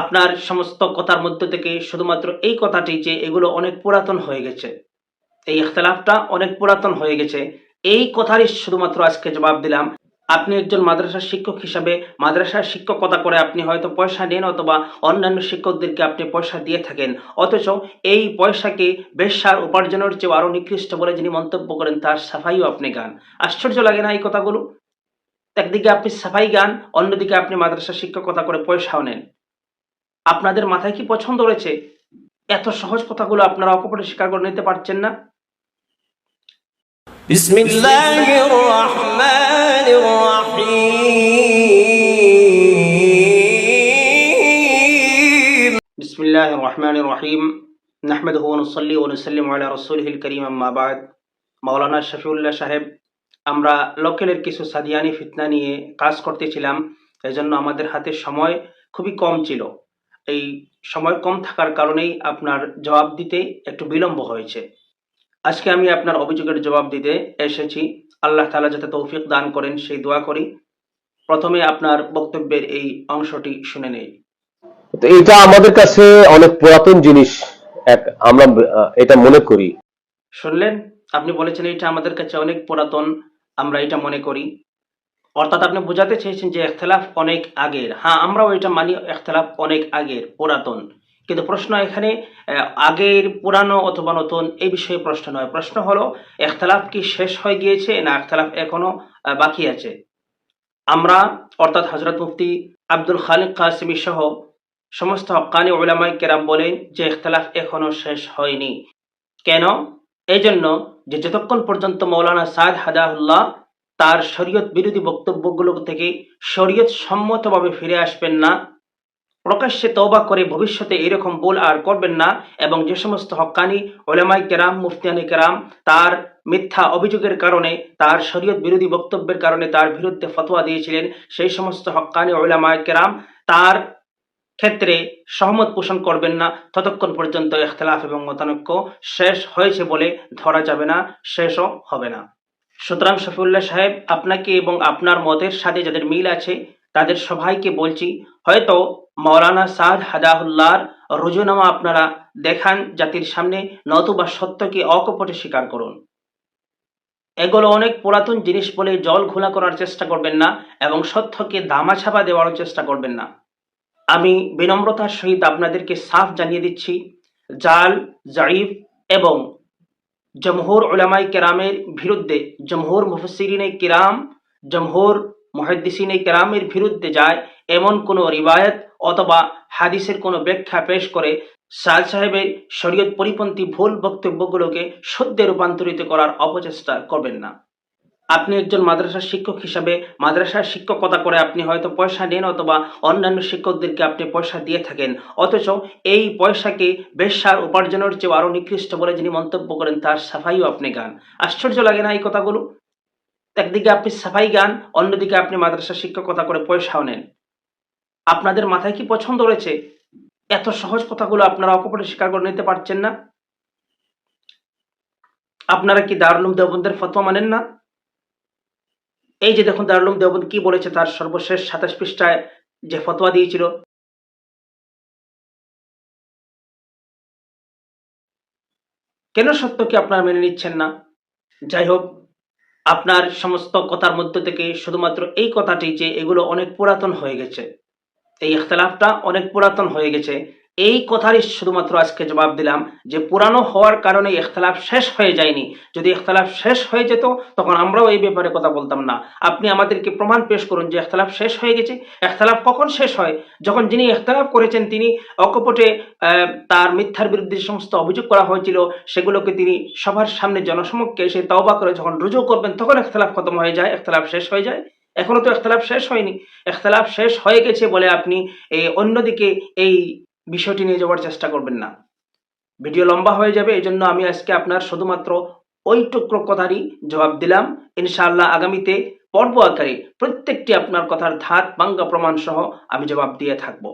আপনার সমস্ত কথার মধ্য থেকে শুধুমাত্র এই কথাটি যে এগুলো অনেক পুরাতন হয়ে গেছে, এই ইখতলাফটা অনেক পুরাতন হয়ে গেছে, এই কথারই শুধুমাত্র আজকে জবাব দিলাম। আপনি একজন মাদ্রাসার শিক্ষক হিসাবে মাদ্রাসার শিক্ষকতা করে আপনি হয়তো পয়সা নেন অথবা অন্যান্য শিক্ষকদেরকে আপনি পয়সা দিয়ে থাকেন, অথচ এই পয়সাকে বেশ্যার উপার্জনের চেয়ে আরও নিকৃষ্ট বলে যিনি মন্তব্য করেন তার সাফাইও আপনি গান। আশ্চর্য লাগে না এই কথাগুলো? একদিকে আপনি সাফাই গান, অন্যদিকে আপনি মাদ্রাসার শিক্ষকতা করে পয়সাও নেন। আপনাদের মাথায় কি পছন্দ রয়েছে? এত সহজ কথাগুলো আপনারা অকপটে স্বীকার করে নিতে পারছেন না। বিসমিল্লাহির রহমানির রহিম। বিসমিল্লাহির রহমানির রহিম। নাহমাদুহু মাওলানা শফিউল্লাহ সাহেব আমরা লোকেলের কিছু সাদিয়ানি ফিতনা নিয়ে কাজ করতেছিলাম এজন্য আমাদের হাতে সময় খুবই কম ছিল। এই সময় কম থাকার কারণেই আপনার জবাব দিতে একটু বিলম্ব হয়েছে। আজকে আমি আপনার অভিযোগের জবাব দিতে এসেছি। আল্লাহ তালা যাতে তৌফিক দান করেন সেই দোয়া করি। প্রথমে আপনার বক্তব্যের এই অংশটি শুনে নেই। তো এটা আমাদের কাছে অনেক পুরাতন জিনিস। এক আমরা এটা মনে করি। শুনলেন? আপনি বলেছেন এটা আমাদের কাছে অনেক পুরাতন আমরা এটা মনে করি। অর্থাৎ আপনি বোঝাতে চেয়েছেন যে এখতলাফ অনেক আগের। হ্যাঁ আমরাও এটা মানি, এখতলাফ অনেক আগের, পুরাতন। কিন্তু প্রশ্ন এখানে আগের, পুরানো অথবা নতুন, এই বিষয়ে প্রশ্ন নয়। প্রশ্ন হলো, এখতলাফ কি শেষ হয়ে গিয়েছে না এখতলাফ এখনও বাকি আছে? আমরা, অর্থাৎ হজরত মুফতি আব্দুল খালিক কাসিমি সহ সমস্ত হকানি ওলামাই কেরাম বলেন যে ইখতলাফ এখনও শেষ হয়নি। কেন? এই জন্য যে যতক্ষণ পর্যন্ত মৌলানা সাদ হাদাহুল্লাহ তার শরীয়ত বিরোধী বক্তব্যগুলো থেকে শরীয়ত সম্মতভাবে ফিরে আসবেন না। প্রকাশ্যে তওবা করে ভবিষ্যতে এরকম ভুল আর করবেন না এবং যে সমস্ত হক্কানি, ওলামাই কেরাম, মুফতিয়ানি কেরাম তার মিথ্যা অভিযোগের কারণে, তার শরীয়ত বিরোধী বক্তব্যের কারণে তার বিরুদ্ধে ফতোয়া দিয়েছিলেন, সেই সমস্ত হক্কানি, ওলামাই কেরাম তার ক্ষেত্রে সহমত পোষণ করবেন না। ততক্ষণ পর্যন্ত ইখতলাফ এবং মতানৈক্য শেষ হয়েছে বলে ধরা যাবে না, শেষও হবে না। সুতরাং শফিউল্লাহ সাহেব, আপনাকে এবং আপনার মতের সাথে যাদের মিল আছে, তাদের সবাইকে বলছি, হয়তো মৌলানা সাদ হাদাহুল্লাহর রুজুনামা আপনারা দেখান জাতির সামনে, নতুবা সত্যকে অকপটে স্বীকার করুন। এগুলো অনেক পুরাতন জিনিস বলে জল ঘোলা করার চেষ্টা করবেন না এবং সত্যকে দামাছাপা দেওয়ার চেষ্টা করবেন না। আমি বিনম্রতার সহিত আপনাদেরকে সাফ জানিয়ে দিচ্ছি, জাল জাইফ এবং জমহুর ওলামাই কেরামের বিরুদ্ধে জমহুর মুফসিরিনে কিরাম জমহুর মহাদ্দিসিনে কেরামের বিরুদ্ধে যায় এমন কোনো রিবায়ত অথবা হাদিসের কোনো ব্যাখ্যা পেশ করে সাল সাহেবের শরীয়ত পরিপন্থী ভুল বক্তব্যগুলোকে সদ্যে রূপান্তরিত করার অপচেষ্টা করবেন না। আপনি একজন মাদ্রাসার শিক্ষক হিসাবে মাদ্রাসার শিক্ষকতা করে আপনি হয়তো পয়সা নেন অথবা অন্যান্য শিক্ষকদেরকে আপনি পয়সা দিয়ে থাকেন। অথচ এই পয়সাকে বেশ্যার উপার্জনের চেয়ে আরও নিকৃষ্ট বলে যিনি মন্তব্য করেন, তার সাফাইও আপনি গান। আশ্চর্য লাগে না এই কথাগুলো? একদিকে আপনি সাফাই গান, অন্যদিকে আপনি মাদ্রাসার শিক্ষকতা করে পয়সাও নেন। আপনাদের মাথায় কি পছন্দ রয়েছে? এত সহজ কথাগুলো আপনারা অকপটে স্বীকার করে নিতে পারছেন না? আপনারা কি দারুল দেবন্দের ফতোয়া মানেন না? এই যে দেখুন দারুল দেওবন্দ কি বলেছে তার সর্বশেষ সাতাশ পৃষ্ঠায় যে ফতোয়া দিয়েছিল। কেন সত্যকে আপনারা মেনে নিচ্ছেন না? যাই হোক, আপনার সমস্ত কথার মধ্য থেকে শুধুমাত্র এই কথাটি যে এগুলো অনেক পুরাতন হয়ে গেছে। এই ইখতলাফটা অনেক পুরাতন হয়ে গেছে। এই কথারই শুধুমাত্র আজকে জবাব দিলাম যে পুরানো হওয়ার কারণে ইখতলাফ শেষ হয়ে যায়নি। যদি ইখতলাফ শেষ হয়ে যেত, তখন আমরাও এই ব্যাপারে কথা বলতাম না। আপনি আমাদেরকে প্রমাণ পেশ করুন যে ইখতলাফ শেষ হয়ে গেছে। ইখতলাফ কখন শেষ হয়? যখন যিনি ইখতলাফ করেছেন, তিনি অকপটে তার মিথ্যার বিরুদ্ধে সমস্ত অভিযোগ করা হয়েছিল, সেগুলোকে তিনি সবার সামনে জনসমক্ষে এসে তওবা করে যখন রুজু করবেন, তখন ইখতলাফ খতম হয়ে যায়, ইখতলাফ শেষ হয়ে যায়। এখনও তো ইখতলাফ শেষ হয়নি। ইখতলাফ শেষ হয়ে গেছে বলে আপনি, এই অন্যদিকে এই বিষয়টি নিয়ে যাওয়ার চেষ্টা করবেন না। ভিডিও লম্বা হয়ে যাবে এই জন্য আমি আজকে আপনার শুধুমাত্র ওই টুকরো কথারই জবাব দিলাম। ইনশাআল্লাহ আগামীতে পর্ব আকারে প্রত্যেকটি আপনার কথার ধাত বাঙ্গা প্রমাণ সহ আমি জবাব দিয়ে থাকব।